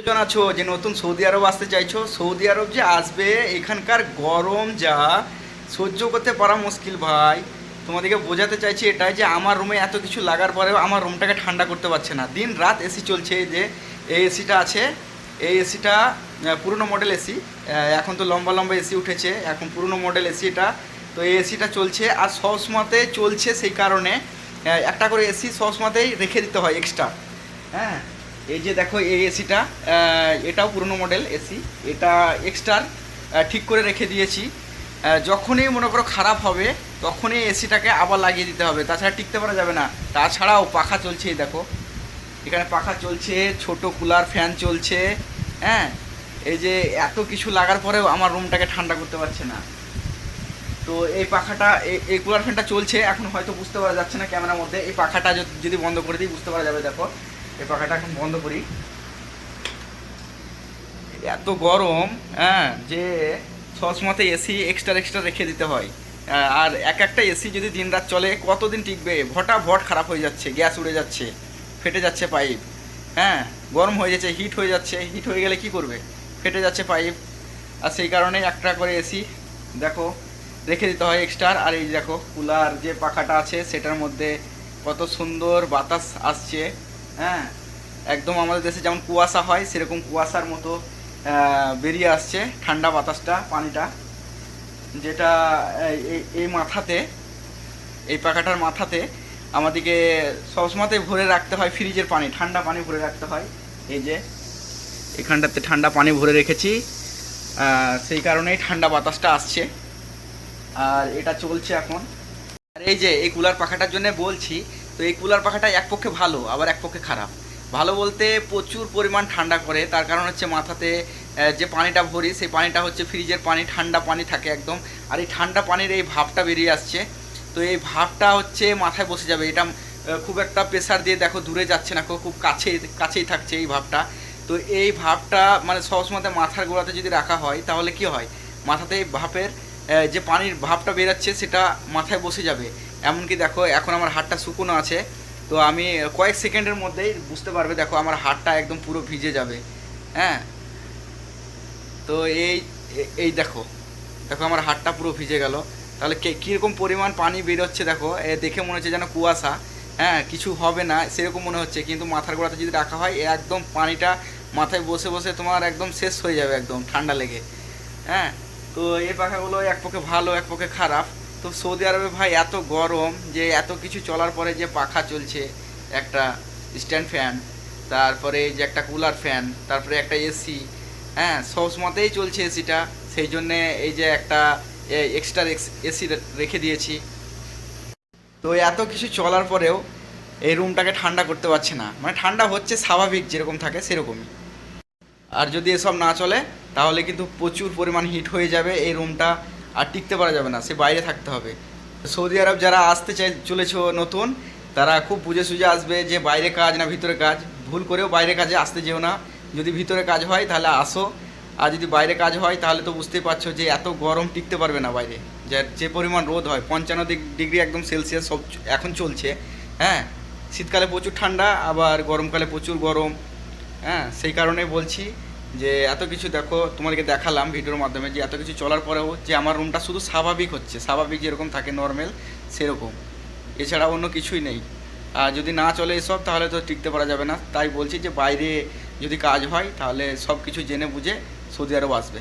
কতজন আছো, যে নতুন সৌদি আরব আসতে চাইছো, সৌদি আরব যে আসবে, এখানকার গরম যা, সহ্য করতে পারা মুশকিল ভাই। তোমাদেরকে বোঝাতে চাইছি এটাই যে আমার রুমে এত কিছু লাগার পরেও আমার রুমটাকে ঠান্ডা করতে পারছে না। দিন রাত এসি চলছে যে এই এসিটা আছে, এই এসিটা পুরনো মডেল এসি এখন তো লম্বা লম্বা এসি উঠেছে, এখন পুরনো মডেল এসি এটা তো এই এসিটা চলছে, আর সবসময়তে চলছে সেই কারণে একটা করে এসি সবসময়তেই রেখে দিতে হয় এক্সট্রা হ্যাঁ এই যে দেখো, এই এসিটা এটাও পুরনো মডেল এসি এটা এক্সট্রা ঠিক করে রেখে দিয়েছি। যখনই মনে করো খারাপ হবে, তখনই এসিটাকে আবার লাগিয়ে দিতে হবে। তাছাড়া টিকতে পারা যাবে না। তাছাড়াও পাখা চলছে, এই দেখো। এখানে পাখা চলছে, ছোট কুলার ফ্যান চলছে হ্যাঁ? এই যে এত কিছু লাগার পরেও আমার রুমটাকে ঠান্ডা করতে পারছে না। তো এই পাখাটা এই- কুলার ফ্যানটা চলছে। এখন হয়তো বুঝতে পারা যাচ্ছে না ক্যামেরার মধ্যে। এই পাখাটা যদি বন্ধ করে দিই, বুঝতে পারা যাবে, দেখো। এই পাখাটা এখন বন্ধ করি। এত গরম হ্যাঁ যে সবসময়তে এসি এক্সট্রা এক্সট্রা রেখে দিতে হয়। আর এক একটা এসি যদি দিন রাত চলে, কতদিন টিকবে? ভটা ভট খারাপ হয়ে যাচ্ছে, গ্যাস উড়ে যাচ্ছে, ফেটে যাচ্ছে পাইপ। হ্যাঁ গরম হয়ে যাচ্ছে হিট হয়ে যাচ্ছে হিট হয়ে গেলে কি করবে? ফেটে যাচ্ছে পাইপ। আর সেই কারণে একটা করে এসি দেখো, রেখে দিতে হয় এক্সট্রা আর এই দেখো, কুলার যে পাখাটা আছে, সেটার মধ্যে কত সুন্দর বাতাস আসছে। হ্যাঁ একদম আমাদের দেশে যেমন কুয়াশা হয়, সেরকম কুয়াশার মতো বেরিয়ে আসছে ঠান্ডা বাতাসটা, পানিটা। যেটা, এই- মাথাতে, এই পাখাটার মাথাতে আমাদেরকে সবসময়তে ভরে রাখতে হয় ফ্রিজের পানি, ঠান্ডা পানি ভরে রাখতে হয়। এই যে এখানটাতে ঠান্ডা পানি ভরে রেখেছি। সেই কারণেই ঠান্ডা বাতাসটা আসছে। আর এটা চলছে এখন। আর এই যে, এই কুলার পাখাটার জন্য বলছি তো এই কুলার পাখাটা এক পক্ষে ভালো, আবার এক পক্ষে খারাপ। ভালো বলতে প্রচুর পরিমাণ ঠান্ডা করে, তার কারণ হচ্ছে মাথাতে যে পানিটা ভরি, সেই পানিটা হচ্ছে ফ্রিজের পানি, ঠান্ডা পানি থাকে একদম। আর এই ঠান্ডা পানির এই ভাবটা বেরিয়ে আসছে। তো এই ভাবটা হচ্ছে মাথায় বসে যাবে। এটা খুব একটা প্রেশার দিয়ে দেখো দূরে যাচ্ছে না, খুব কাছেই কাছেই থাকছে এই ভাবটা। তো এই ভাবটা মানে সবসময় মাথার গোড়াতে যদি রাখা হয়, তাহলে কি হয়? মাথাতে ভাপের যে পানির ভাবটা বেরাচ্ছে, সেটা মাথায় বসে যাবে। এমনকি দেখো, এখন আমার হাতটা শুকনো আছে, তো আমি কয়েক সেকেন্ডের মধ্যেই বুঝতে পারবে, দেখো আমার হাতটা একদম পুরো ভিজে যাবে। হ্যাঁ? তো এই এই দেখো দেখো আমার হাতটা পুরো ভিজে গেল। তাহলে কীরকম পরিমাণ পানি বেরোচ্ছে দেখো, এ দেখে মনে হচ্ছে যেন কুয়াশা। হ্যাঁ কিছু হবে না, সেরকম মনে হচ্ছে, কিন্তু মাথার গোড়াতে যদি রাখা হয় একদম পানিটা মাথায় বসে বসে তোমার একদম শেষ হয়ে যাবে একদম, ঠান্ডা লেগে। হ্যাঁ? তো এই পাখাগুলো এক পক্ষে ভালো, এক পক্ষে খারাপ। তো সৌদি আরবে ভাই এত গরম যে এত কিছু চলার পরে যে পাখা চলছে, একটা স্ট্যান্ড ফ্যান তারপরে যে একটা কুলার ফ্যান তারপরে একটা এসি হ্যাঁ সবসময়তেই চলছে এসিটা সেই জন্যে এই যে একটা এক্সট্রা এসি রেখে দিয়েছি। তো এত কিছু চলার পরেও এই রুমটাকে ঠান্ডা করতে পারছে না। মানে ঠান্ডা হচ্ছে স্বাভাবিক যেরকম থাকে সেরকমই। আর যদি এসব না চলে, তাহলে কিন্তু প্রচুর পরিমাণ হিট হয়ে যাবে এই রুমটা আর টিকতে পারা যাবে না, সে বাইরে থাকতে হবে। সৌদি আরব যারা আসতে চাই, চলেছ নতুন, তারা খুব বুঝে সুঝে আসবে যে বাইরে কাজ না ভিতরে কাজ। ভুল করেও বাইরে কাজে আসতে যেও না। যদি ভিতরে কাজ হয়, তাহলে আসো। আর যদি বাইরে কাজ হয়, তাহলে তো বুঝতেই পারছ যে এত গরম টিকতে পারবে না বাইরে। যে যে পরিমাণ রোদ হয়, পঞ্চান্ন ডিগ্রি একদম সেলসিয়াস সব এখন চলছে। হ্যাঁ শীতকালে প্রচুর ঠান্ডা, আবার গরমকালে প্রচুর গরম। হ্যাঁ সেই কারণে বলছি যে এত কিছু দেখো, তোমাদেরকে দেখালাম ভিডিওর মাধ্যমে যে এত কিছু চলার পরেও যে আমার রুমটা শুধু স্বাভাবিক হচ্ছে। স্বাভাবিক যেরকম থাকে নর্মাল সেরকম। এছাড়া অন্য কিছুই নেই। আর যদি না চলে এসব, তাহলে তো টিকতে পারা যাবে না। তাই বলছি যে বাইরে যদি কাজ হয়, তাহলে সব কিছু জেনে বুঝে সৌদি আরব আসবে।